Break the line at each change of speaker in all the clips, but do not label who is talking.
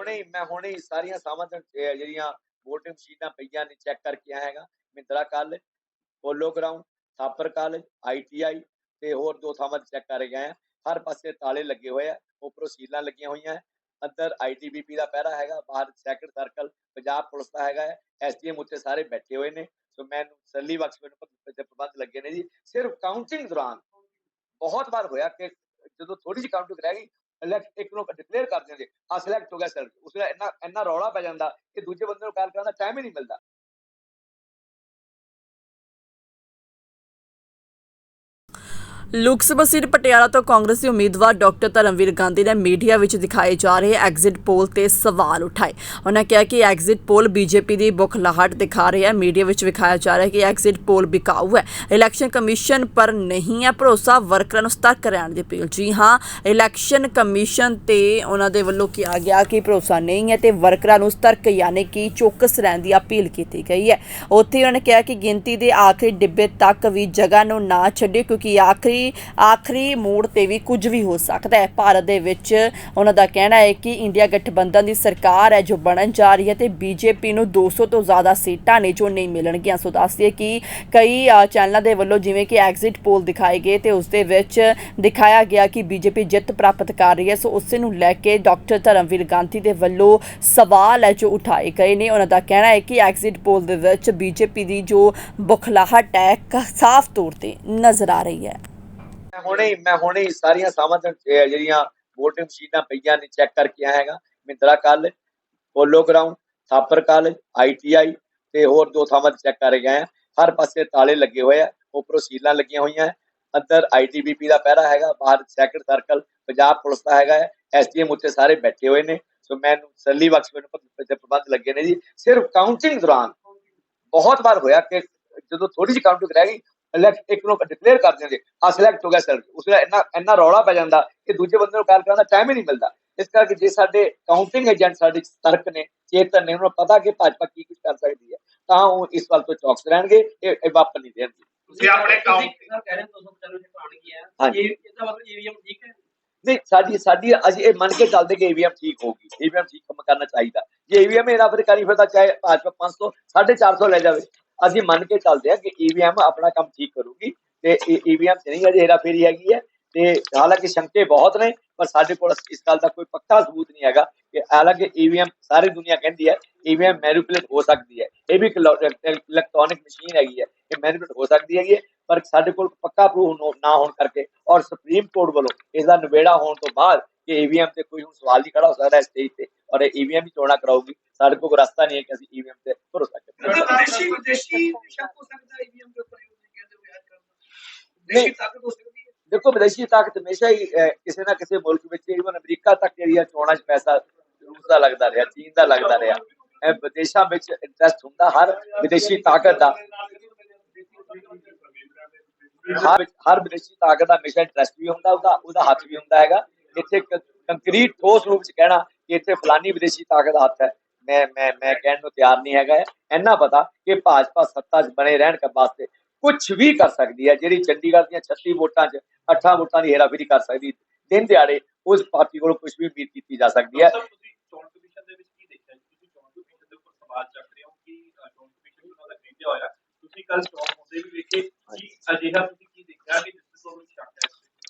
ਹੁਣੇ ਹੀ, ਮੈਂ ਹੁਣੇ ਹੀ ਸਾਰੀਆਂ ਥਾਵਾਂ ਤੇ ਜਿਹੜੀਆਂ VOTING ਮਸ਼ੀਨਾਂ ਪਈਆਂ ਨੇ ਚੈੱਕ ਕਰਕੇ ਆਇਆ ਹੈਗਾ Mohindra college polo ground Thapar college ITI ਤੇ ਹੋਰ ਦੋ ਥਾਵਾਂ ਤੇ ਚੈੱਕ ਕਰ ਗਏ ਆ ਹਰ ਪਾਸੇ ਤਾਲੇ ਲੱਗੇ ਹੋਏ ਆ, ਉੱਪਰੋਂ ਸੀਲਾਂ ਲੱਗੀਆਂ ਹੋਈਆਂ ਅੰਦਰ ਆਈਟੀਬੀਪੀ ਦਾ ਪਹਿਰਾ ਹੈਗਾ, ਬਾਹਰ ਸੈਕਟਰ ਸਰਕਲ ਪੰਜਾਬ ਪੁਲਿਸ ਦਾ ਹੈਗਾ ਹੈ। ਐਸਡੀਐਮ ਉੱਤੇ ਸਾਰੇ ਬੈਠੇ ਹੋਏ ਨੇ। ਸੋ ਮੈਨੂੰ ਸੱਲੀ ਬਖਸ਼ ਮੈਨੂੰ ਪ੍ਰਬੰਧ ਲੱਗੇ ਨੇ ਜੀ। ਸਿਰਫ ਕਾਊਂਟਿੰਗ ਦੌਰਾਨ ਬਹੁਤ ਵਾਰ ਹੋਇਆ ਕਿ ਜਦੋਂ ਥੋੜੀ ਜਿਹੀ ਕਾਊਂਟਿੰਗ ਰਹਿ ਗਈ ਇਲੈਕਟ ਇੱਕ ਨੂੰ ਡਿਕਲੇਅਰ ਕਰ ਦਿੰਦੇ ਆ ਸਿਲੈਕਟ ਹੋ ਗਿਆ ਸਰ ਉਸ ਵੇਲੇ ਇੰਨਾ ਇੰਨਾ ਰੌਲਾ ਪੈ ਜਾਂਦਾ ਕਿ ਦੂਜੇ ਬੰਦੇ ਨੂੰ ਕਾਲ ਕਰਨ ਦਾ ਟਾਈਮ ਹੀ ਨਹੀਂ ਮਿਲਦਾ।
ਲੋਕ ਸਭਾ ਸੀਟ ਪਟਿਆਲਾ ਤੋਂ ਕਾਂਗਰਸੀ ਉਮੀਦਵਾਰ ਡਾਕਟਰ ਧਰਮਵੀਰ ਗਾਂਧੀ ਨੇ ਮੀਡੀਆ ਵਿੱਚ ਦਿਖਾਏ ਜਾ ਰਹੇ ਐਗਜ਼ਿਟ ਪੋਲ ਤੇ ਸਵਾਲ ਉਠਾਏ। ਉਹਨਾਂ ਕਿਹਾ ਕਿ ਐਗਜ਼ਿਟ ਪੋਲ ਬੀਜੇਪੀ ਦੀ ਬੁਖਲਾਹਟ ਦਿਖਾ ਰਿਹਾ ਹੈ। ਮੀਡੀਆ ਵਿੱਚ ਵਿਖਾਇਆ ਜਾ ਰਿਹਾ ਹੈ ਕਿ ਐਗਜ਼ਿਟ ਪੋਲ ਬਿਕਾਊ ਹੈ। ਇਲੈਕਸ਼ਨ ਕਮਿਸ਼ਨ ਪਰ ਨਹੀਂ ਹੈ ਭਰੋਸਾ। ਵਰਕਰਾਂ ਨੂੰ ਸਤਰਕ ਰਹਿਣ ਦੀ ਅਪੀਲ। ਜੀ ਹਾਂ, ਇਲੈਕਸ਼ਨ ਕਮਿਸ਼ਨ ਤੇ ਉਹਨਾਂ ਦੇ ਵੱਲੋਂ ਕਿਹਾ ਗਿਆ ਕਿ ਭਰੋਸਾ ਨਹੀਂ ਹੈ ਤੇ ਵਰਕਰਾਂ ਨੂੰ ਸਤਰਕ ਯਾਨੀ ਕਿ ਚੌਕਸ ਰਹਿਣ ਦੀ ਅਪੀਲ ਕੀਤੀ ਗਈ ਹੈ। ਉੱਥੇ ਉਹਨਾਂ ਨੇ ਕਿਹਾ ਕਿ ਗਿਣਤੀ ਦੇ ਆਖਰੀ ਡਿੱਬੇ ਤੱਕ ਵੀ ਜਗ੍ਹਾ ਨੂੰ ਨਾ ਛੱਡੇ ਕਿਉਂਕਿ ਆਖਰੀ ਆਖਰੀ ਮੋੜ ਤੇ ਵੀ ਕੁਝ ਵੀ ਹੋ ਸਕਦਾ ਹੈ। ਭਾਰਤ ਦੇ ਵਿੱਚ ਉਹਨਾਂ ਦਾ ਕਹਿਣਾ ਹੈ ਕਿ ਇੰਡੀਆ ਗਠਬੰਧਨ ਦੀ ਸਰਕਾਰ ਹੈ ਜੋ ਬਣਨ ਜਾ ਰਹੀ ਹੈ ਤੇ ਬੀਜੇਪੀ ਨੂੰ 200 ਤੋਂ ਜ਼ਿਆਦਾ ਸੀਟਾਂ ਨੇ ਜੋ ਨਹੀਂ ਮਿਲਣਗੀਆਂ। ਸੋ ਦੱਸਦੀਏ ਕਿ ਕਈ ਚੈਨਲਾਂ ਦੇ ਵੱਲੋਂ ਜਿਵੇਂ ਕਿ ਐਗਜ਼ਿਟ ਪੋਲ ਦਿਖਾਏ ਗਏ ਤੇ ਉਸ ਦੇ ਵਿੱਚ ਦਿਖਾਇਆ ਗਿਆ ਕਿ ਬੀਜੇਪੀ ਜਿੱਤ ਪ੍ਰਾਪਤ ਕਰ ਰਹੀ ਹੈ। ਸੋ ਉਸੇ ਨੂੰ ਲੈ ਕੇ ਡਾਕਟਰ ਧਰਮਵੀਰ ਗਾਂਧੀ ਦੇ ਵੱਲੋਂ ਸਵਾਲ ਹੈ ਜੋ ਉਠਾਏ ਗਏ ਨੇ। ਉਹਨਾਂ ਦਾ ਕਹਿਣਾ ਹੈ ਕਿ ਐਗਜ਼ਿਟ ਪੋਲ ਦੇ ਵਿੱਚ ਬੀਜੇਪੀ ਦੀ ਜੋ ਬੁਖਲਾਹਟ ਹੈ ਸਾਫ਼ ਤੌਰ ਤੇ ਨਜ਼ਰ ਆ ਰਹੀ ਹੈ।
ਮੈਂ ਹੁਣੇ ਹੀ ਮੈਂ ਹੁਣੇ ਹੀ ਸਾਰੀਆਂ ਥਾਵਾਂ ਤੇ ਜਿਹੜੀਆਂ VOTING ਮਸ਼ੀਨਾਂ ਪਈਆਂ ਨੇ ਚੈੱਕ ਕਰਕੇ ਆਇਆ ਹੈਗਾ। Mohindra college, polo ground Thapar college ITI ਤੇ ਹੋਰ ਦੋ ਥਾਵਾਂ ਤੇ ਚੈੱਕ ਕਰ ਗਏ ਹਰ ਪਾਸੇ ਤਾਲੇ ਲੱਗੇ ਹੋਏ ਆ, ਉੱਪਰੋਂ ਸੀਲਾਂ ਲੱਗੀਆਂ ਹੋਈਆਂ ਅੰਦਰ ਆਈਟੀਬੀਪੀ ਦਾ ਪਹਿਰਾ ਹੈਗਾ, ਬਾਹਰ ਸੈਕਟਰ ਸਰਕਲ ਪੰਜਾਬ ਪੁਲਿਸ ਦਾ ਹੈਗਾ ਹੈ। ਐਸਡੀਐਮ ਉੱਤੇ ਸਾਰੇ ਬੈਠੇ ਹੋਏ ਨੇ। ਸੋ ਮੈਨੂੰ ਸੱਲੀ ਬਖਸ਼ ਮੈਨੂੰ ਪ੍ਰਬੰਧ ਲੱਗੇ ਨੇ ਜੀ। ਸਿਰਫ ਕਾਊਂਟਿੰਗ ਦੌਰਾਨ ਬਹੁਤ ਵਾਰ ਹੋਇਆ ਕਿ ਜਦੋਂ ਥੋੜੀ ਜਿਹੀ ਕਾਊਂਟਿੰਗ ਰਹਿ ਗਈ ਇਲੈਕਟ ਇੱਕ ਨੂੰ ਡਿਕਲੇਅਰ ਕਰ ਦਿੰਦੇ ਆ ਸਿਲੈਕਟ ਹੋ ਗਿਆ ਸਰ ਉਸ ਵੇਲੇ ਇੰਨਾ ਇੰਨਾ ਰੌਲਾ ਪੈ ਜਾਂਦਾ ਕਿ ਦੂਜੇ ਬੰਦੇ ਨੂੰ ਕਾਲ ਕਰਨ ਦਾ ਟਾਈਮ ਹੀ ਨਹੀਂ ਮਿਲਦਾ। ਇਸ ਕਰਕੇ ਜੇ ਸਾਡੇ ਕਾਊਂਟਿੰਗ ਏਜੰਟ ਸਾਡੇ ਤਰਕ ਨੇ ਚੇਤਨ ਨੇ ਉਹਨਾਂ ਨੂੰ ਪਤਾ ਕਿ ਭਾਜਪਾ ਕੀ ਕੁਝ ਕਰ ਸਕਦੀ ਹੈ ਤਾਂ ਉਹ ਇਸ ਵੱਲ ਤੋਂ ਚੌਕਸ ਰਹਿਣਗੇ ਇਹ ਇਹ ਵਾਪਰ ਨਹੀਂ ਦੇਣਗੇ।
ਤੁਸੀਂ ਆਪਣੇ
ਸਰ ਕਹਿ ਰਹੇ 295 ਤੇ ਪਾਣ ਗਿਆ। ਇਹ ਇਹਦਾ ਮਤਲਬ ਈਵੀਐਮ ਠੀਕ ਹੈ?
ਨਹੀਂ ਸਾਡੀ ਸਾਡੀ ਅਸੀਂ ਇਹ ਮੰਨ ਕੇ ਚੱਲਦੇ ਕਿ ਈਵੀਐਮ ਠੀਕ ਹੋਗੀ ਈਵੀਐਮ ਠੀਕ ਕੰਮ ਕਰਨਾ ਚਾਹੀਦਾ। ਜੇ ਈਵੀਐਮ ਇਹਦਾ ਫਿਰ ਕਰੀ ਫਿਰਦਾ ਚਾਹੇ ਭਾਜਪਾ 500 450 ਲੈ ਜਾਵੇ। ਅਸੀਂ ਮੰਨ ਕੇ ਚੱਲਦੇ ਆ ਕਿ ਈਵੀਐਮ ਆਪਣਾ ਕੰਮ ਠੀਕ ਕਰੂਗੀ ਤੇ ਈਵੀਐਮ ਚ ਨਹੀਂ ਅਜੇ ਹੇਰਾਫੇਰੀ ਹੈਗੀ ਹੈ ਤੇ ਹਾਲਾਂਕਿ ਸ਼ੰਕੇ ਬਹੁਤ ਨੇ, ਪਰ ਸਾਡੇ ਕੋਲ ਇਸ ਗੱਲ ਦਾ ਕੋਈ ਪੱਕਾ ਸਬੂਤ ਨਹੀਂ ਹੈਗਾ ਕਿ ਹਾਲਾਂਕਿ ਈਵੀਐਮ ਸਾਰੀ ਦੁਨੀਆ ਕਹਿੰਦੀ ਹੈ ਈਵੀਐਮ ਮੈਨੀਪੂਲੇਟ ਹੋ ਸਕਦੀ ਹੈ। ਇਹ ਵੀ ਇੱਕ ਇਲੈਕਟ੍ਰੋਨਿਕ ਮਸ਼ੀਨ ਹੈਗੀ ਹੈ, ਇਹ ਮੈਨੀਪੂਲੇਟ ਹੋ ਸਕਦੀ ਹੈਗੀ ਹੈ, ਪਰ ਸਾਡੇ ਕੋਲ ਪੱਕਾ ਪ੍ਰੂਫ ਨਾ ਹੋਣ ਕਰਕੇ ਔਰ ਸੁਪਰੀਮ ਕੋਰਟ ਵੱਲੋਂ ਇਸ ਦਾ ਨਿਬੇੜਾ ਹੋਣ ਤੋਂ ਬਾਅਦ ਕਿ ਈਵੀਐਮ ਤੇ ਕੋਈ ਹੁਣ ਸਵਾਲ ਨਹੀਂ ਖੜਾ ਹੋ ਸਕਦਾ ਸਟੇਜ ਤੇ ਔਰ ਇਹ ਈਵੀਐਮ ਹੀ ਚੋਣਾਂ ਕਰਾਊਗੀ। ਸਾਡੇ ਕੋਲ ਕੋਈ ਰਸਤਾ ਨਹੀਂ ਹੈ ਕਿ ਅਸੀਂ ਈਵੀਐਮ ਤੇ ਭਰੋਸਾ ਕਰੀਏ।
ਮਤਲਬ ਵਿਦੇਸ਼ੀ ਵਿਦੇਸ਼ੀ ਸ਼ੱਕ ਹੋ ਸਕਦਾ ਈਵੀਐਮ ਦੇ ਉੱਪਰ ਇਹ ਕਹਿੰਦੇ ਹੋਏ ਅੱਜ ਕੱਲ੍ਹ
ਨਹੀਂ।
ਵਿਦੇਸ਼ੀ ਤਾਕਤ ਹੋ ਸਕਦੀ ਹੈ
ਦੇਖੋ ਵਿਦੇਸ਼ੀ ਤਾਕਤ ਹਮੇਸ਼ਾ ਹੀ ਕਿਸੇ ਨਾ ਕਿਸੇ ਮੁਲਕ ਵਿੱਚ ਇਵਨ ਅਮਰੀਕਾ ਤੱਕ ਜਿਹੜੀ ਆ ਚੋਣਾਂ 'ਚ ਪੈਸਾ ਰੂਸ ਦਾ ਲੱਗਦਾ ਰਿਹਾ ਚੀਨ ਦਾ ਲੱਗਦਾ ਰਿਹਾ। ਇਹ ਵਿਦੇਸ਼ਾਂ ਵਿੱਚ ਇੰਟਰਸਟ ਹੁੰਦਾ ਹਰ ਵਿਦੇਸ਼ੀ ਤਾਕਤ ਦਾ। ਹਰ ਹਰ ਵਿਦੇਸ਼ੀ ਤਾਕਤ ਦਾ ਹਮੇਸ਼ਾ ਇੰਟਰਸਟ ਵੀ ਹੁੰਦਾ ਉਹਦਾ ਉਹਦਾ ਹੱਥ ਵੀ ਹੁੰਦਾ ਹੈਗਾ। ਇੱਥੇ ਕੰਕਰੀਟ ਠੋਸ ਰੂਪ 'ਚ ਕਹਿਣਾ ਕਿ ਇੱਥੇ ਫਲਾਨੀ ਵਿਦੇਸ਼ੀ ਤਾਕਤ ਦਾ ਹੱਥ ਹੈ। ਮੈਂ ਮੈਂ ਮੈਂ ਕਹਿਣ ਨੂੰ ਤਿਆਰ ਨਹੀਂ ਹੈਗਾ। ਇੰਨਾ ਪਤਾ ਕਿ ਭਾਜਪਾ ਸੱਤਾ 'ਚ ਬਣੇ ਰਹਿਣ ਕੇ ਵਾਸਤੇ ਕੁਝ ਵੀ ਕਰ ਸਕਦੀ ਹੈ ਜਿਹੜੀ ਚੰਡੀਗੜ੍ਹ ਦੀਆਂ 36 ਵੋਟਾਂ 'ਚ 8 ਵੋਟਾਂ ਦੀ ਹੇਰਾਫੇਰੀ ਕਰ ਸਕਦੀ ਦਿਨ ਦਿਹਾੜੇ ਉਸ ਪਾਰਟੀ ਕੋਲ ਕੁਝ ਵੀ ਉਮੀਦ ਕੀਤੀ ਜਾ ਸਕਦੀ ਹੈ?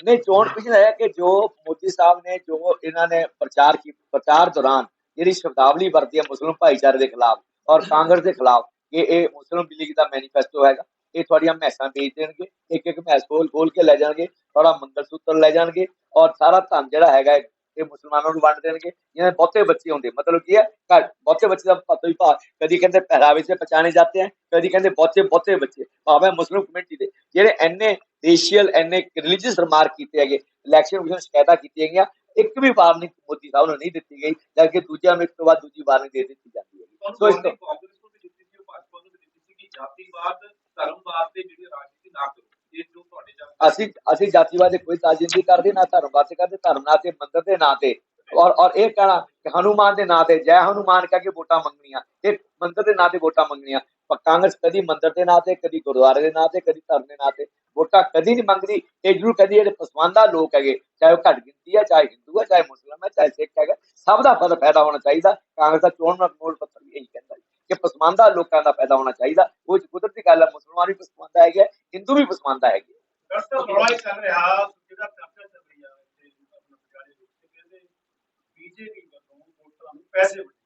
ਨਹੀਂ ਚੋਣ ਪਿਛਲਾ ਹੈ ਕਿ ਜੋ ਮੋਦੀ ਸਾਹਿਬ ਨੇ ਜੋ ਇਹਨਾਂ ਨੇ ਪ੍ਰਚਾਰ ਕੀ ਪ੍ਰਚਾਰ ਦੌਰਾਨ ਜਿਹੜੀ ਸ਼ਬਦਾਵਲੀ ਵਰਤੀ ਹੈ ਮੁਸਲਿਮ ਭਾਈਚਾਰੇ ਦੇ ਖਿਲਾਫ ਔਰ ਕਾਂਗਰਸ ਦੇ ਖਿਲਾਫ ਕਿ ਇਹ ਮੁਸਲਿਮ ਲੀਗ ਦਾ ਮੈਨੀਫੈਸਟੋ ਹੈਗਾ। ਇਹ ਤੁਹਾਡੀਆਂ ਮੈਸਾਂ ਵੇਚ ਦੇਣਗੇ, ਇੱਕ ਇੱਕ ਮੈਸ ਖੋਲ ਖੋਲ ਕੇ ਲੈ ਜਾਣਗੇ ਤੁਹਾਡਾ ਮੰਗਲ ਸੂਤਰ ਲੈ ਜਾਣਗੇ ਔਰ ਸਾਰਾ ਧਨ ਜਿਹੜਾ ਹੈਗਾ ਇਹ ਮੁਸਲਮਾਨਾਂ ਨੂੰ ਵੰਡ ਦੇਣਗੇ। ਜਿਹਨਾਂ ਬਹੁਤੇ ਬੱਚੇ ਹੁੰਦੇ, ਮਤਲਬ ਕੀ ਹੈ ਘੱਟ ਬਹੁਤੇ ਬੱਚੇ ਦਾ ਪਤਾ ਹੀ ਭਾ ਕਦੀ ਕਹਿੰਦੇ ਪਹਿਰਾਵੇ ਸੇ ਪਛਾਣੇ ਜਾਂਦੇ ਹੈ ਕਦੀ ਕਹਿੰਦੇ ਬਹੁਤੇ ਬਹੁਤੇ ਬੱਚੇ। ਭਾਵੇਂ ਮੁਸਲਿਮ ਕਮਿਊਨਿਟੀ ਦੇ ਜਿਹੜੇ ਐਨੇ ਰੇਸ਼ੀਅਲ ਐਨੇ ਰਿਲੀਜੀਅਸ ਰਿਮਾਰਕ ਕੀਤੇ ਹੈਗੇ ਇਲੈਕਸ਼ਨ ਕਮਿਸ਼ਨ ਸ਼ਿਕਾਇਤਾਂ ਕੀਤੀਆਂ ਗਈਆਂ ਇੱਕ ਵੀ ਵਾਰਨਿੰਗ ਮੋਦੀ ਸਾਹਿਬ ਨੂੰ ਨਹੀਂ ਦਿੱਤੀ ਗਈ ਜਦਕਿ ਦੂਜਿਆਂ ਨੂੰ ਤੋਂ ਬਾਅਦ ਦੂਜੀ ਵਾਰਨਿੰਗ ਦੇ ਦਿੱਤੀ ਜਾਂਦੀ ਹੈ ਸੋ ਇਸ ਤੋਂ
warning ਕਾਂਗਰਸ ਨੂੰ ਵੀ ਦਿੱਤੀ ਸੀ ਉਹ ਭਾਜਪਾ ਨੂੰ ਵੀ ਦਿੱਤੀ ਸੀ ਕਿ ਜਾਤੀਵਾਦ ਧਰਮਵਾਦ ਤੇ ਜਿਹੜੀ ਰਾਜਨੀਤੀ ਨਾ ਕਰੋ। ਇਹ ਜੋ ਤੁਹਾਡੇ ਜਾਂ
ਅਸੀਂ ਅਸੀਂ ਜਾਤੀਵਾਦ ਦੀ ਕੋਈ ਤਾਜਿੰਦੀ ਕਰਦੇ ਨਾ ਧਰਮਵਾਦ ਤੇ ਕਰਦੇ ਧਰਮ ਨਾਂ ਤੇ ਮੰਦਰ ਦੇ ਨਾਂ ਤੇ। ਔਰ ਔਰ ਇਹ ਕਹਿਣਾ ਕਿ ਹਨੂਮਾਨ ਦੇ ਨਾਂ ਤੇ ਜੈ ਹਨੂਮਾਨ ਕਹਿ ਕੇ ਵੋਟਾਂ ਮੰਗਣੀਆਂ। ਇਹ ਮੰਦਰ ਦੇ ਨਾਂ ਤੇ ਵੋਟਾਂ ਮੰਗਣੀਆਂ। ਪਰ ਕਾਂਗਰਸ ਕਦੀ ਮੰਦਰ ਦੇ ਨਾਂ ਤੇ ਕਦੀ ਗੁਰਦੁਆਰੇ ਦੇ ਨਾਂ ਤੇ ਕਦੀ ਧਰਮ ਦੇ ਨਾਂ ਤੇ ਵੋਟਾਂ ਕਦੀ ਨਹੀਂ ਮੰਗਦੀ। ਇਹ ਜ਼ਰੂਰ ਕਦੀ ਜਿਹੜੇ ਪਸਮਾਨਦਾ ਲੋਕ ਹੈਗੇ। ਚਾਹੇ ਉਹ ਘੱਟ ਗਿਣਤੀ ਹੈ ਚਾਹੇ ਹਿੰਦੂ ਹੈ ਚਾਹੇ ਮੁਸਲਮਾਨ ਹੈ ਚਾਹੇ ਸਿੱਖ ਹੈਗਾ ਸਭ ਦਾ ਫਾਇਦਾ ਫਾਇਦਾ ਹੋਣਾ ਚਾਹੀਦਾ ਕਾਂਗਰਸ ਦਾ ਚੋਣ ਮੋੜ ਪੱਤਰ ਵੀ ਇਹੀ ਕਹਿੰਦਾ ਹੈ ਕਿ ਪਸਮਾਨਦਾ ਲੋਕਾਂ ਦਾ ਫਾਇਦਾ ਹੋਣਾ ਚਾਹੀਦਾ ਉਹ 'ਚ ਕੁਦਰਤੀ ਗੱਲ ਹੈ ਮੁਸਲਮਾਨ ਵੀ ਪਸਮਾਨਦਾ ਹੈਗੇ ਹਿੰਦੂ ਵੀ ਪਸਮਾਨਦਾ ਹੈਗੇ
ਡਾਕਟਰ ਸਾਹਿਬ ਰੌਲਾ ਇਹ ਚੱਲ ਰਿਹਾ ਜਿਹੜਾ ਚਰਚਾ ਚੱਲ ਰਹੀ ਆ ਤੇ ਆਪਣਾ ਬਜਾਰੇ ਲੋਕ ਤੇ ਕਹਿੰਦੇ ਬੀਜੇਪੀ ਵੱਲੋਂ ਵੋਟਰਾਂ ਨੂੰ ਪੈਸੇ ਵੰਡੇ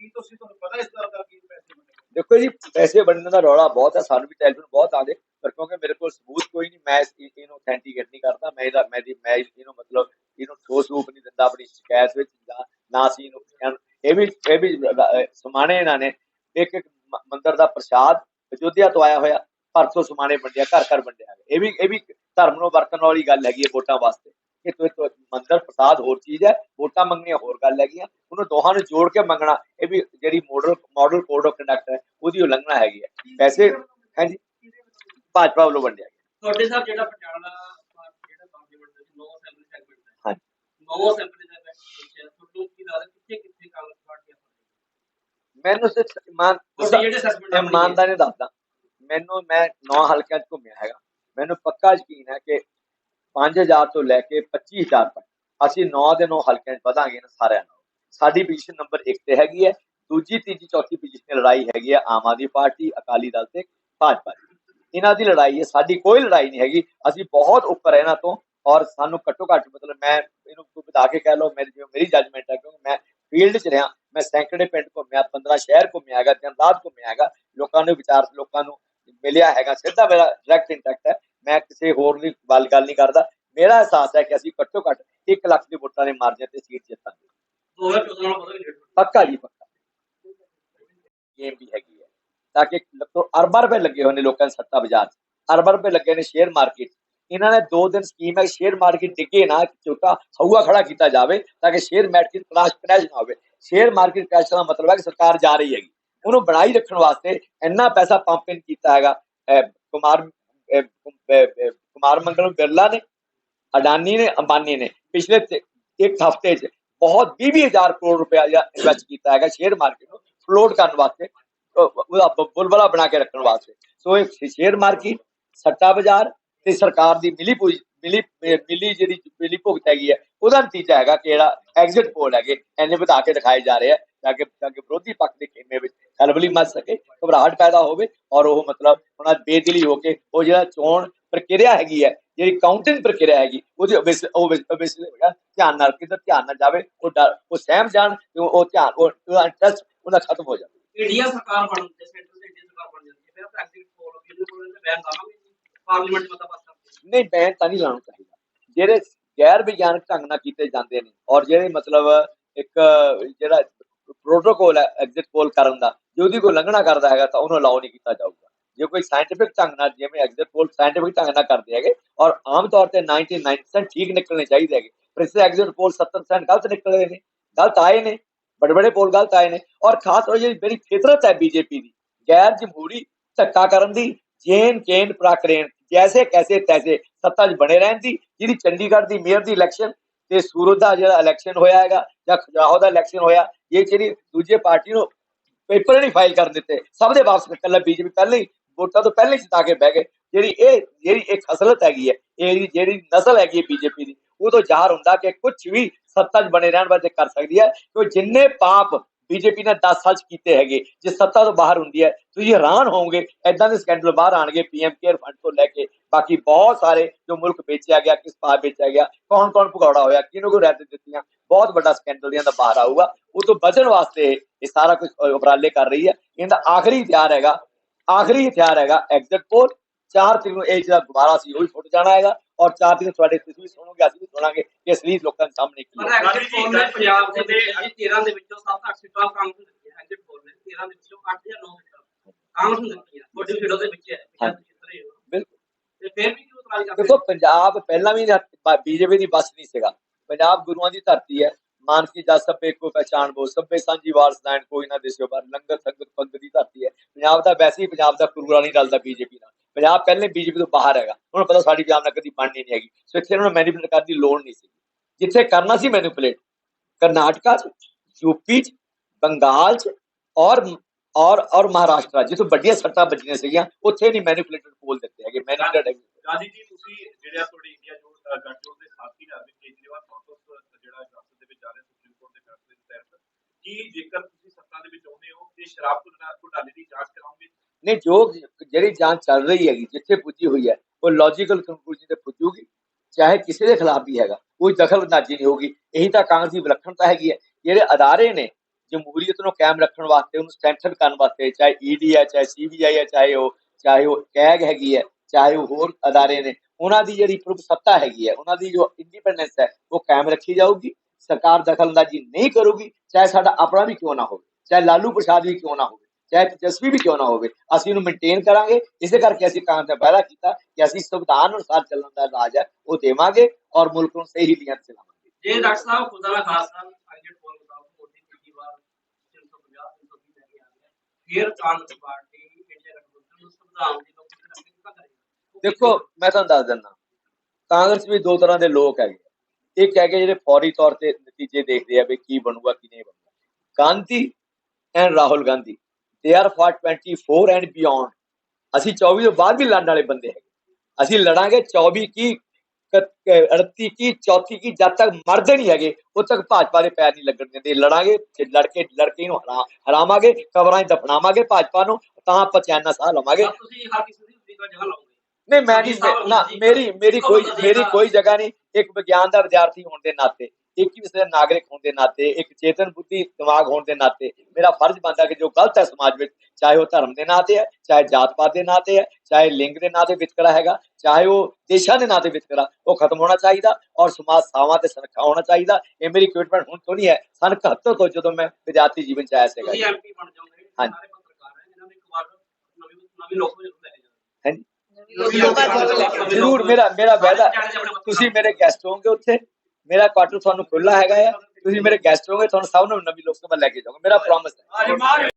ਕੀ ਤੁਸੀਂ ਤੁਹਾਨੂੰ ਪਤਾ ਇਸ ਗੱਲ ਦਾ ਕੀ ਪੈਸੇ ਵੰਡੇ
ਦੇਖੋ ਜੀ ਪੈਸੇ ਵੰਡਣ ਦਾ ਰੌਲਾ ਬਹੁਤ ਹੈ ਸਾਨੂੰ ਵੀ ਟੈਲੀਫੋਨ ਬਹੁਤ ਆਉਂਦੇ ਪਰ ਕਿਉਂਕਿ ਮੇਰੇ ਕੋਲ ਸਬੂਤ ਕੋਈ ਨਹੀਂ, ਮੈਂ ਇਸ ਚੀਜ਼ ਨੂੰ ਅਥੈਂਟੀਕੇਟ ਨਹੀਂ ਕਰਦਾ, ਮੈਂ ਇਹਦਾ ਮੈਂ ਦੀ ਮੈਂ ਇਹਨੂੰ ਮਤਲਬ ਇਹਨੂੰ ਠੋਸ ਰੂਪ ਨਹੀਂ ਦਿੰਦਾ ਆਪਣੀ ਸ਼ਿਕਾਇਤ ਵਿੱਚ, ਨਾ ਸੀ ਇਹਨੂੰ ਇਹ ਵੀ ਇਹ ਵੀ ਸਮਾਣੇ ਇਹਨਾਂ ਨੇ ਇੱਕ ਇੱਕ ਮ- ਦਾ ਪ੍ਰਸ਼ਾਦ ਅਯੋਧਿਆ ਤੋਂ ਆਇਆ ਹੋਇਆ ਪਰਸੋਂ ਸਮਾਣੇ ਵੰਡਿਆ, ਘਰ ਘਰ ਵੰਡਿਆ। ਇਹ ਵੀ ਇਹ ਵੀ ਧਰਮ ਨੂੰ ਵਰਤਣ ਵਾਲੀ ਗੱਲ ਹੈਗੀ ਹੈ ਵੋਟਾਂ ਵਾਸਤੇ। ਕਿ ਤੂੰ ਤੂੰ ਪ੍ਰਸਾਦ ਹੋਰ ਚੀਜ਼ ਹੈ, ਵੋਟਾਂ ਮੰਗਣੀਆਂ ਹੋਰ ਗੱਲ ਹੈਗੀਆਂ, ਉਹਨੂੰ ਦੋਹਾਂ ਨੂੰ ਜੋੜ ਕੇ ਮੰਗਣਾ, ਇਹ ਵੀ ਜਿਹੜੀ model model code of conduct ਹੈ, ਉਹਦੀ ਉਲੰਘਣਾ ਹੈਗੀ ਹੈ। ਪੈਸੇ ਹਾਂਜੀ। ਭਾਜਪਾ ਵੱਲੋਂ ਵੰਡਿਆ ਗਿਆ।
ਤੁਹਾਡੇ ਸਾਹਿਬ ਜਿਹੜਾ ਪਟਿਆਲਾ ਜਿਹੜਾ ਪਾਰਲੀਮੈਂਟ ਦੇ ਨੌ ਅਸੈਂਬਲੀ ਸੈਗਮੈਂਟ ਹੈ।
ਹਾਂਜੀ।
ਨੌ ਅਸੈਂਬਲੀ ਦੇ ਵਿੱਚ ਤੁਹਾਨੂੰ ਕੀ ਲੱਗਦਾ ਕਿੱਥੇ ਕਿੱਥੇ
ਮੈਨੂੰ ਸਿਰਫ ਇਮਾਨ ਇਮਾਨਦਾਰ ਨੇ ਦੱਸਦਾ। ਮੈਨੂੰ ਮੈਂ ਨੌ ਹਲਕਿਆਂ 'ਚ ਘੁੰਮਿਆ ਹੈਗਾ। ਮੈਨੂੰ ਪੱਕਾ ਯਕੀਨ ਹੈ ਕਿ 5000 ਤੋਂ ਲੈ ਕੇ 25000 ਤੱਕ ਅਸੀਂ 9 ਦੇ 9 ਹਲਕਿਆਂ 'ਚ ਵਧਾਂਗੇ ਇਹਨਾਂ ਸਾਰਿਆਂ ਨਾਲ ਸਾਡੀ ਪੋਜੀਸ਼ਨ ਨੰਬਰ 1 ਤੇ ਹੈਗੀ ਹੈ। ਦੂਜੀ ਤੀਜੀ ਚੌਥੀ ਪੋਜੀਸ਼ਨ ਲੜਾਈ ਹੈਗੀ ਹੈ ਆਮ ਆਦਮੀ ਪਾਰਟੀ ਅਕਾਲੀ ਦਲ ਤੇ ਭਾਜਪਾ ਦੀ। ਇਹਨਾਂ ਦੀ ਲੜਾਈ ਹੈ ਸਾਡੀ ਕੋਈ ਲੜਾਈ ਨਹੀਂ ਹੈਗੀ। ਅਸੀਂ ਬਹੁਤ ਉੱਪਰ ਹੈ ਇਹਨਾਂ ਤੋਂ ਔਰ ਸਾਨੂੰ ਘੱਟੋ ਘੱਟ ਮਤਲਬ ਮੈਂ ਇਹਨੂੰ ਕੋਈ ਵਧਾ ਕੇ ਕਹਿ ਲਓ ਮੇਰੀ ਮੇਰੀ ਜੱਜਮੈਂਟ ਹੈ ਕਿਉਂਕਿ ਮੈਂ ਫੀਲਡ 'ਚ ਰਿਹਾ ਮੈਂ ਸੈਂਕੜੇ ਪਿੰਡ ਘੁੰਮਿਆ 15 ਸ਼ਹਿਰ ਘੁੰਮਿਆ ਹੈਗਾ ਦਿਨ ਰਾਤ ਘੁੰਮਿਆ ਹੈਗਾ। ਲੋਕਾਂ ਨੂੰ ਵਿਚਾਰ ਲੋਕਾਂ ਨੂੰ ਮਿਲਿਆ ਹੈਗਾ ਸਿੱਧਾ ਮੇਰਾ ਡਾਇਰੈਕਟ ਇੰਟੈਕਟ ਹੈ। ਮੈਂ ਕਿਸੇ ਹੋਰ ਦੀ ਗੱਲ ਗੱਲ ਨਹੀਂ ਕਰਦਾ। ਮੇਰਾ ਅਹਿਸਾਸ ਹੈ ਕਿ ਅਸੀਂ ਘੱਟੋ ਘੱਟ 1 ਲੱਖ ਦੇ ਵੋਟਾਂ ਦੇ ਮਾਰਜਨ ਤੇ ਸੀਟ ਜਿੱਤਾਂਗੇ।
2014 ਨਾਲ ਪਤਾ ਨਹੀਂ
ਪੱਕਾ ਜੀ ਪੱਕਾ। ਗੇਮ ਵੀ ਹੈਗੀ ਤਾਂ ਕਿ ਲੱਖੋਂ ਅਰਬਾਂ ਰੁਪਏ ਲੱਗੇ ਹੋਏ ਨੇ ਲੋਕਾਂ ਦੇ ਸੱਤਾ ਬਾਜ਼ਾਰ 'ਚ ਅਰਬਾਂ ਰੁਪਏ ਲੱਗੇ ਨੇ ਸ਼ੇਅਰ ਮਾਰਕੀਟ ਇਹਨਾਂ ਨੇ ਦੋ ਦਿਨ ਸਕੀਮ ਹੈ ਸ਼ੇਅਰ ਮਾਰਕੀਟ ਡਿੱਗੇ ਨਾ ਛੋਟਾ ਹਊਆ ਖੜਾ ਕੀਤਾ ਜਾਵੇ ਤਾਂ ਕਿ ਸ਼ੇਅਰ ਮਾਰਕੀਟ ਕ੍ਰਾਸ਼ ਕ੍ਰੈਸ਼ ਨਾ ਹੋਵੇ ਸ਼ੇਅਰ ਮਾਰਕੀਟ ਕ੍ਰੈਸ਼ ਦਾ ਮਤਲਬ ਹੈ ਕਿ ਸਰਕਾਰ ਜਾ ਰਹੀ ਹੈਗੀ ਉਹਨੂੰ ਬਣਾਈ ਰੱਖਣ ਵਾਸਤੇ ਇੰਨਾ ਪੈਸਾ ਪੰਪ ਇਨ ਕੀਤਾ ਹੈਗਾ ਅਹ ਕੁਮਾਰ ਅਹ ਕੁਮ- ਅਹ ਅਹ ਕੁਮਾਰ ਮੰਗਲਮ ਬਿਰਲਾ ਨੇ ਅਡਾਨੀ ਨੇ ਅੰਬਾਨੀ ਨੇ ਪਿਛਲੇ ਤੇ- ਇੱਕ ਹਫ਼ਤੇ 'ਚ ਬਹੁਤ 20 ਹਜ਼ਾਰ ਕਰੋੜ ਰੁਪਇਆ ਜਿਹੜਾ ਇਨਵੈਸਟ ਕੀਤਾ ਹੈਗਾ ਸ਼ੇਅਰ ਮਾਰਕੀਟ ਨੂੰ ਫਲੋਟ ਕਰਨ ਵਾਸਤੇ ਉਹ- ਉਹਦਾ ਬ- ਬਣਾ ਕੇ ਰੱਖਣ ਵਾਸਤੇ। ਸੋ ਇਹ ਸ਼ੇਅਰ ਮਾਰਕੀਟ, ਸੱਟਾ ਬਾਜ਼ਾਰ ਤੇ ਸਰਕਾਰ ਦੀ ਮਿਲੀ ਮਿਲੀ ਮਿਲੀ ਜਿਹੜੀ, ਮਿਲੀ ਭੁਗਤ ਹੈਗੀ ਹੈ, ਉਹਦਾ ਨਤੀਜਾ ਹੈਗਾ ਕਿ ਜਿਹੜਾ ਐਗਜ਼ਿਟ ਪੋਲ ਹੈਗੇ ਐਨੇ ਵਧਾ ਕੇ ਦਿਖਾਏ ਜਾ ਰਹੇ ਆ, ਤਾਂ ਕਿ ਤਾਂ ਕਿ ਵਿਰੋਧੀ ਪੱਖ ਦੇ ਖੇਮੇ ਵਿੱਚ ਖਲਬਲੀ ਮਚ ਸਕੇ, ਘਬਰਾਹਟ ਪੈਦਾ ਹੋਵੇ, ਔਰ ਉਹ ਮਤਲਬ ਉਹਨਾਂ ਬੇਦਿਲੀ ਹੋ ਕੇ ਉਹ ਜਿਹੜਾ ਚੋਣ ਪ੍ਰਕਿਰਿਆ ਹੈਗੀ ਹੈ, ਜਿਹੜੀ ਕਾਊਂਟਿੰਗ ਪ੍ਰਕਿਰਿਆ ਹੈਗੀ, ਉਹਦੇ ਵਿੱਚ ਉਹ ਵਿੱਚ ਧਿਆਨ ਨਾਲ, ਕਿਧਰ ਧਿਆਨ ਨਾਲ ਜਾਵੇ, ਉਹ ਡਰ, ਉਹ ਸਹਿਮ ਜਾਣ, ਤੇ ਉਹ ਧਿਆਨ ਉਹਦਾ ਇੰਟਰਸਟ ਉਹਦਾ ਖਤਮ ਹੋ ਜਾਵੇ।
ਇੰਡੀਆ ਸਰਕਾਰ ਬਣ ਜੇ ਸੈਂਟਰ ਦੇ ਇੰਡੀਆ ਸਰਕਾਰ ਬਣ ਜਾਂਦੀ ਹੈ। ਫਿਰ ਆਪਾਂ ਐਗਜ਼ਿਟ ਪੋਲ ਕਿਹਦੇ ਕੋਲ ਬੈਨ ਲਾਵਾਂਗੇ ਪਾਰਲੀਮੈਂਟ ਮਤਾ ਪਾਸ ਕਰਕੇ
ਨਹੀਂ, ਬੈਨ ਤਾਂ ਨਹੀਂ ਲਾਉਣਾ ਚਾਹੀਦਾ। ਜਿਹੜੇ ਗੈਰ ਵਿਗਿਆਨਕ ਢੰਗ ਨਾਲ ਕੀਤੇ ਜਾਂਦੇ ਨੇ ਔਰ ਜਿਹੜੇ ਮਤਲਬ ਇੱਕ, ਜਿਹੜਾ ਪ੍ਰੋਟੋਕੋਲ ਹੈ ਐਗਜ਼ਿਟ ਪੋਲ ਕਰਨ ਦਾ, ਜੇ ਉਹਦੀ ਕੋਈ ਉਲੰਘਣਾ ਕਰਦਾ ਹੈਗਾ ਤਾਂ ਉਹਨੂੰ ਅਲਾਉ ਨਹੀਂ ਕੀਤਾ ਜਾਊਗਾ। ਜੇ ਕੋਈ ਸਾਇੰਟੀਫਿਕ ਢੰਗ ਨਾਲ, ਜਿਵੇਂ ਐਗਜ਼ਿਟ ਪੋਲ ਸਾਇੰਟੀਫਿਕ ਢੰਗ ਨਾਲ ਕਰਦੇ ਹੈਗੇ ਔਰ ਆਮ ਤੌਰ ਤੇ 99% ਠੀਕ ਨਿਕਲਣੇ ਚਾਹੀਦੇ ਹੈਗੇ, ਪਰ ਇਸ ਐਗਜ਼ਿਟ ਪੋਲ 70% ਗਲਤ ਨਿਕਲੇ ਨੇ, ਗਲਤ ਆਏ ਨੇ ਬੜੇ ਬੜੇ ਪੋਲ ਗਲਤ ਆਏ ਨੇ ਔਰ ਖਾਸ ਤੌਰ ਜਿਹੜੀ ਮੇਰੀ ਫਿਤਰਤ ਹੈ ਬੀਜੇਪੀ ਦੀ ਗੈਰ ਜਮਹੂਰੀ ਧੱਕਾ ਕਰਨ ਦੀ ਜੇਨ ਕੇਨ ਪ੍ਰਕਰੇਨ ਜੈਸੇ ਕੈਸੇ ਤੈਸੇ ਸੱਤਾ 'ਚ ਬਣੇ ਰਹਿਣ ਦੀ ਜਿਹੜੀ ਚੰਡੀਗੜ੍ਹ ਦੀ ਮੇਅਰ ਦੀ ਇਲੈਕਸ਼ਨ ਤੇ ਸੂਰਤ ਦਾ ਜਿਹੜਾ ਇਲੈਕਸ਼ਨ ਹੋਇਆ ਹੈਗਾ ਜਾਂ ਖਜਰਾਹੋ ਦਾ ਇਲੈਕਸ਼ਨ ਹੋਇਆ ਇਹ ਜਿਹੜੀ ਦੂਜੇ ਪਾਰਟੀ ਨੂੰ ਪੇਪਰ ਨਹੀਂ ਫਾਈਲ ਕਰਨ ਦਿੱਤੇ ਸਭ ਦੇ ਵਾਪਸ ਕੱਲਾ ਬੀਜੇਪੀ ਪਹਿਲਾਂ ਹੀ ਵੋਟਾਂ ਤੋਂ ਪਹਿਲਾਂ ਹੀ ਜਿਤਾ ਕੇ ਬਹਿ ਗਏ ਜਿਹੜੀ ਇਹ ਜਿਹੜੀ ਇੱਕ ਹਸਲਤ ਹੈਗੀ ਹੈ ਇਹ ਜਿਹੜੀ ਨਸਲ ਹੈਗੀ ਹੈ ਬੀਜੇਪੀ ਦੀ ਉਹ ਤੋਂ ਜ਼ਾਹਰ ਹੁੰਦਾ ਕਿ ਕੁਝ ਵੀ ਸੱਤਾ 'ਚ ਬਣੇ ਰਹਿਣ ਵਾਸਤੇ ਕਰ ਸਕਦੀ ਹੈ ਕਿ ਜਿੰਨੇ ਪਾਪ ਬੀਜੇਪੀ ਨੇ 10 ਸਾਲ 'ਚ ਕੀਤੇ ਹੈਗੇ, ਜੇ ਸੱਤਾ ਤੋਂ ਬਾਹਰ ਹੁੰਦੀ ਹੈ, ਤੁਸੀਂ ਹੈਰਾਨ ਹੋਵੋਗੇ ਐਦਾਂ ਦੇ ਸਕੈਂਡਲ ਬਾਹਰ ਆਣਗੇ ਪੀਐਮ ਕੇਅਰ ਫੰਡ ਤੋਂ ਲੈ ਕੇ, ਬਾਕੀ ਬਹੁਤ ਸਾਰੇ ਜੋ ਮੁਲਕ ਵੇਚਿਆ ਗਿਆ, ਕਿਸ ਪਾਪ ਵੇਚਿਆ ਗਿਆ ਕੌਣ ਕੌਣ ਭਗੌੜਾ ਹੋਇਆ ਕਿਹਨੂੰ ਕੋਈ ਰਹਿਤ ਦਿੱਤੀਆਂ, ਬਹੁਤ ਵੱਡਾ ਸਕੈਂਡਲ ਦੀਆਂ ਦਾ ਬਾਹਰ ਆਊਗਾ, ਉਹ ਤੋਂ ਬਚਣ ਵਾਸਤੇ ਇਹ ਸਾਰਾ ਕੁਝ ਉਪਰਾਲੇ ਕਰ ਰਹੀ ਹੈ, ਇਹਦਾ ਆਖਰੀ ਹਥਿਆਰ ਹੈਗਾ, ਆਖਰੀ ਹਥਿਆਰ ਹੈਗਾ ਐਗਜ਼ਿਟ ਪੋਲ ਚਾਰ ਤਰੀਕ ਨੂੰ ਇਹ ਜਿਹੜਾ ਦੁਬਾਰਾ ਸੀ, ਉਹ ਵੀ ਫੁੱਟ ਜਾਣਾ ਹੈਗਾ ਔਰ ਚਾਰ ਤਰੀਕ ਨੂੰ ਤੁਹਾਡੇ ਤੁਸੀਂ ਵੀ ਸੁਣੋਗੇ ਅਸੀਂ ਵੀ ਸੁਣਾਂਗੇ ਕਿ ਅਸਲੀਤ ਲੋਕਾਂ ਦੇ ਸਾਹਮਣੇ ਕੀ ਹੈ
ਐਗਜ਼ਿਟ ਪੋਲ ਨੇ ਪੰਜਾਬ ਦੇ ਵਿੱਚ ਅੱਜ 13 ਦੇ ਵਿੱਚੋਂ 7-8 ਸੀਟਾਂ ਕਾਂਗਰਸ ਨੂੰ ਦਿੱਤੀਆਂ ਐਗਜ਼ਿਟ ਪੋਲ ਨੇ 13 ਦੇ ਵਿੱਚੋਂ 8 ਜਾਂ 9 ਸੀਟਾਂ ਕਾਂਗਰਸ ਨੂੰ ਦਿੱਤੀਆਂ ਵੱਡੀ ਸੀਟਾਂ ਦੇ ਵਿੱਚ ਹੈ।
ਬਿਲਕੁਲ।
ਤੇ ਫਿਰ ਵੀ ਕਿਉਂ ਇਤਰਾਜ਼ ਕਰਦੇ
ਦੇਖੋ ਪੰਜਾਬ ਪਹਿਲਾਂ ਵੀ ਬੀਜੇਪੀ ਦੀ ਬਸ ਨਹੀਂ ਸੀਗਾ। ਪੰਜਾਬ ਗੁਰੂਆਂ ਦੀ ਧਰਤੀ ਹੈ। ਮਾਨਕੀ ਜਾ ਸਭੇ ਕੋ ਪਹਿਚਾਨ ਬੋ ਸਭੇ ਸਾਂਝੀ ਵਾਰਸ ਲੈਣ ਕੋਈ ਨਾ ਦਿਸਿਓ ਪਰ ਲੰਗਰ ਸੰਗਤ ਪੰਗ ਦੀ ਧਰਤੀ ਹੈ। ਪੰਜਾਬ ਦਾ ਵੈਸੇ ਹੀ ਪੰਜਾਬ ਦਾ ਕੁਰੂਰਾ ਨਹੀਂ ਰਲਦਾ ਬੀਜੇਪੀ ਨਾਲ। ਪੰਜਾਬ ਪਹਿਲੇ ਬੀਜੇਪੀ ਤੋਂ ਬਾਹਰ ਹੈਗਾ। ਉਹਨਾਂ ਪਤਾ ਸਾਡੀ ਪੰਜਾਬ ਨਾਲ ਕਦੀ ਬਣਨੀ ਨਹੀਂ ਹੈਗੀ। ਸੋ ਇੱਥੇ ਉਹਨਾਂ ਨੂੰ ਮੈਨੀਪੂਲੇਟ ਕਰਨ ਦੀ ਲੋੜ ਨਹੀਂ ਸੀ ਜਿੱਥੇ ਕਰਨਾ ਸੀ ਮੈਨੀਪੂਲੇਟ ਕਰਨਾਟਕਾ ਚ ਯੂਪੀ ਚ ਬੰਗਾਲ ਚ ਔਰ ਔਰ ਔਰ ਮਹਾਰਾਸ਼ਟਰ ਜਿੱਥੇ ਵੱਡੀਆਂ ਸੱਟਾਂ ਵੱਜੀਆਂ ਸੀਗੀਆਂ ਉੱਥੇ ਨਹੀਂ ਮੈਨੀਪੂਲੇਟਡ ਪੋਲ ਦਿੱਤੇ ਹੈਗੇ। ਮੈਨੀਪੂਲੇਟਡ
ਗਾਂਧੀ ਜੀ ਤੁਸੀਂ ਜਿਹੜੇ ਆ ਤੁਹਾਡੇ ਇੰਡੀਆ ਜੋ ਅ, ਗੱਠਜੋੜ ਦੇ ਸਾਥੀ ਨੇ ਅਰਵਿੰਦ ਕੇਜਰੀਵਾਲ ਵਾਪਸ ਜਿਹੜਾ ਹਿਰਾਸਤ ਦੇ ਵਿੱਚ ਜਾ ਰਹੇ ਸੁਪਰੀਮ ਕੋਰਟ ਦੇ ਫੈਸਲੇ ਦੇ ਤਹਿਤ ਕੀ ਜੇਕਰ ਤੁਸੀਂ ਸੱਤਾ ਦੇ ਵਿੱਚ ਆਉਂਦੇ ਹੋ ਤੇ ਸ਼ਰਾਬ ਘੁਟਾਲਾ ਘੁਟਾਲੇ ਦੀ ਜਾਂਚ ਕਰਾਓਗੇ
ਨਹੀਂ, ਜੋ ਜਿਹੜੀ ਜਾਂਚ ਚੱਲ ਰਹੀ ਹੈਗੀ, ਜਿੱਥੇ ਪੁੱਜੀ ਹੋਈ ਹੈ, ਉਹ ਲੌਜੀਕਲ ਕੰਕਲੂਜਨ ਤੇ ਪੁੱਜੂਗੀ, ਚਾਹੇ ਕਿਸੇ ਦੇ ਖਿਲਾਫ ਵੀ ਹੈਗਾ, ਕੋਈ ਦਖਲ ਅੰਦਾਜ਼ੀ ਨਹੀਂ ਹੋਗੀ ਇਹੀ ਤਾਂ ਕਾਂਗਰਸ ਦੀ ਵਿਲੱਖਣਤਾ ਹੈਗੀ ਹੈ। ਜਿਹੜੇ ਅਦਾਰੇ ਨੇ, ਜਮਹੂਰੀਅਤ ਨੂੰ ਕਾਇਮ ਰੱਖਣ ਵਾਸਤੇ, ਉਹਨੂੰ ਸਟਰੈਂਥਨ ਕਰਨ ਵਾਸਤੇ, ਚਾਹੇ ਈਡੀ ਹੈ, ਚਾਹੇ ਸੀਬੀਆਈ ਹੈ, ਚਾਹੇ ਉਹ ਚਾਹੇ ਉਹ ਕੈਗ ਹੈਗੀ ਹੈ, ਚਾਹੇ ਉਹ ਹੋਰ ਅਦਾਰੇ ਨੇ, ਉਹਨਾਂ ਦੀ ਜਿਹੜੀ ਪ੍ਰਮੁੱਖ ਸੱਤਾ ਹੈਗੀ ਹੈ, ਉਹਨਾਂ ਦੀ ਜੋ ਇੰਡੀਪੈਂਡੈਂਸ ਹੈ, ਉਹ ਕਾਇਮ ਰੱਖੀ ਜਾਊਗੀ। ਸਰਕਾਰ ਦਖਲ ਅੰਦਾਜ਼ੀ ਨਹੀਂ ਕਰੂਗੀ, ਚਾਹੇ ਸਾਡਾ ਆਪਣਾ ਵੀ ਕਿਉਂ ਨਾ ਹੋਵੇ, ਚਾਹੇ ਲਾਲੂ ਪ੍ਰਸਾਦ ਵੀ ਕਿਉਂ ਨਾ ਹੋਵੇ। ਚਾਹੇ ਤੇਜਸਵੀ ਵੀ ਕਿਉਂ ਨਾ ਹੋਵੇ ਅਸੀਂ ਉਹਨੂੰ ਮੇਨਟੇਨ ਕਰਾਂਗੇ। ਇਸੇ ਕਰਕੇ ਅਸੀਂ ਕਾਂਗਰਸ ਨੇ ਵਾਅਦਾ ਕੀਤਾ ਕਿ ਅਸੀਂ ਸੰਵਿਧਾਨ ਅਨੁਸਾਰ ਚੱਲਣ ਦਾ ਰਾਜ ਹੈ ਉਹ ਦੇਵਾਂਗੇ ਔਰ ਮੁਲਕ ਨੂੰ ਸਹੀ ਲੀਆਂ ਚਲਾਵਾਂਗੇ।
ਜੇ ਡਾਕਟਰ ਸਾਹਿਬ ਖੁਦਾ ਨਾ ਖਾਸਾ ਐਗਜ਼ਿਟ ਪੋਲ ਮੁਤਾਬਕ ਮੋਦੀ ਤੀਜੀ ਵਾਰ 350 320 ਲੈ ਕੇ ਆ ਗਿਆ ਫਿਰ ਕਾਂਗਰਸ ਪਾਰਟੀ ਇੰਡੀਆ ਗਠਬੰਧਨ ਨੂੰ ਸੰਵਿਧਾਨ ਦੀ ਲੋਕ
ਦੇਖੋ ਮੈਂ ਤੁਹਾਨੂੰ ਦੱਸ ਦਿੰਦਾ ਕਾਂਗਰਸ ਵਿੱਚ ਦੋ ਤਰ੍ਹਾਂ ਦੇ ਲੋਕ ਹੈਗੇ ਇੱਕ ਹੈਗੇ ਜਿਹੜੇ ਫੌਰੀ ਤੌਰ ਤੇ ਨਤੀਜੇ ਦੇਖਦੇ ਆ ਵੀ ਕੀ ਬਣੂਗਾ ਕੀ ਨਹੀਂ ਬਣੂਗਾ। Gandhi and Rahul Gandhi. They are for 24 and beyond ਅਸੀਂ 24 ਤੋਂ ਬਾਅਦ ਵੀ ਲੜਨ ਵਾਲੇ ਬੰਦੇ ਹੈਗੇ। ਅਸੀਂ ਲੜਾਂਗੇ 24 ਕੀ 38 ਕੀ 34 ਕੀ ਜਦ ਤੱਕ ਮਰਦੇ ਨਹੀਂ ਹੈਗੇ ਉਦ ਤੱਕ ਭਾਜਪਾ ਦੇ ਪੈਰ ਨਹੀਂ ਲੱਗਣ ਦਿੰਦੇ। ਲੜਾਂਗੇ ਤੇ ਲੜ ਕੇ ਲੜਕੇ ਨੂੰ ਹਰਾ ਹਰਾਵਾਂਗੇ ਕਬਰਾਂ 'ਚ ਦਫਨਾਵਾਂਗੇ ਭਾਜਪਾ ਨੂੰ ਤਾਂ ਆਪਾਂ ਚੈਨ ਨਾਲ ਸਾਹ ਲਵਾਂਗੇ।
ਤਾਂ ਤੁਸੀਂ ਹਰ ਕਿਸੇ ਦੀ ਉੱਤੇ ਜਗ੍ਹਾ ਲਾਓਗੇ?
ਨਹੀਂ ਮੈਂ ਨਹੀਂ ਨਾ ਮੇਰੀ ਮੇਰੀ ਕੋਈ ਮੇਰੀ ਕੋਈ ਜਗ੍ਹਾ ਨਹੀਂ। ਇੱਕ ਵਿਗਿਆਨ ਦਾ ਵਿਦਿਆਰਥੀ ਹੋਣ ਦੇ ਨਾਤੇ। ਇੱਕ ਹੀ ਵਿਸ਼ੇ ਨਾਗਰਿਕ ਹੋਣ ਦੇ ਨਾਤੇ ਇੱਕ ਚੇਤਨ ਬੁੱਧੀ ਦਿਮਾਗ ਹੋਣ ਦੇ ਨਾਤੇ ਮੇਰਾ ਫਰਜ਼ ਬਣਦਾ ਕਿ ਜੋ ਗਲਤ ਹੈ ਸਮਾਜ ਵਿੱਚ ਚਾਹੇ ਉਹ ਧਰਮ ਦੇ ਨਾਂ ਤੇ ਹੈ ਚਾਹੇ ਜਾਤ ਪਾਤ ਦੇ ਨਾਂ ਤੇ ਹੈ ਚਾਹੇ ਲਿੰਗ ਦੇ ਨਾਂ ਤੇ ਵਿਤਕਰਾ ਹੈਗਾ ਚਾਹੇ ਉਹ ਦੇਸ਼ਾਂ ਦੇ ਨਾਂ ਤੇ ਵਿਤਕਰਾ ਉਹ ਖਤਮ ਹੋਣਾ ਚਾਹੀਦਾ ਔਰ ਸਮਾਜ ਸਾਵਾਂ ਤੇ ਸੁਰੱਖਿਆ ਹੋਣਾ ਚਾਹੀਦਾ। ਇਹ ਮੇਰੀ ਕਮਿਟਮੈਂਟ ਹੁਣ ਤੋਂ ਨਹੀਂ ਹੈ ਸਨ 71 ਤੋਂ ਜਦੋਂ ਮੈਂ ਵਿਦਿਆਰਥੀ ਜੀਵਨ ਚ ਆਇਆ ਸੀਗਾ
ਤੁਸੀਂ
ਜੀ।
ਐਮਪੀ ਬਣ ਜਾਓਗੇ
ਹਾਂਜੀ।
ਸਾਰੇ ਪੱਤਰਕਾਰ ਹੈ ਇਹਨਾਂ ਨੂੰ ਇੱਕ ਵਾਰ ਨਵੀਂ ਨਵੀਂ ਲੋਕ ਨੂੰ ਲੈ ਕੇ ਜਾਓ
ਹਾਂਜੀ।
ਨਵੀਂ ਲੋਕਾਂ ਨੂੰ ਲੈ ਕੇ
ਜ਼ਰੂਰ ਮੇਰਾ ਮੇਰਾ ਵਾਅਦਾ ਤੁਸੀਂ ਮੇਰੇ ਗੈਸਟ ਹੋਵੋਗੇ ਉੱਥੇ। ਮੇਰਾ ਕੁਆਟਰ ਤੁਹਾਨੂੰ ਖੁੱਲਾ ਹੈਗਾ ਆ। ਤੁਸੀਂ ਮੇਰੇ ਗੈਸਟ ਹੋਗੇ ਤੁਹਾਨੂੰ ਸਭ ਨੂੰ ਨਵੀਂ ਲੋਕ ਸਭਾ ਲੈ ਕੇ ਜਾਓਗੇ ਮੇਰਾ ਪ੍ਰੋਮਿਸ ਹੈ।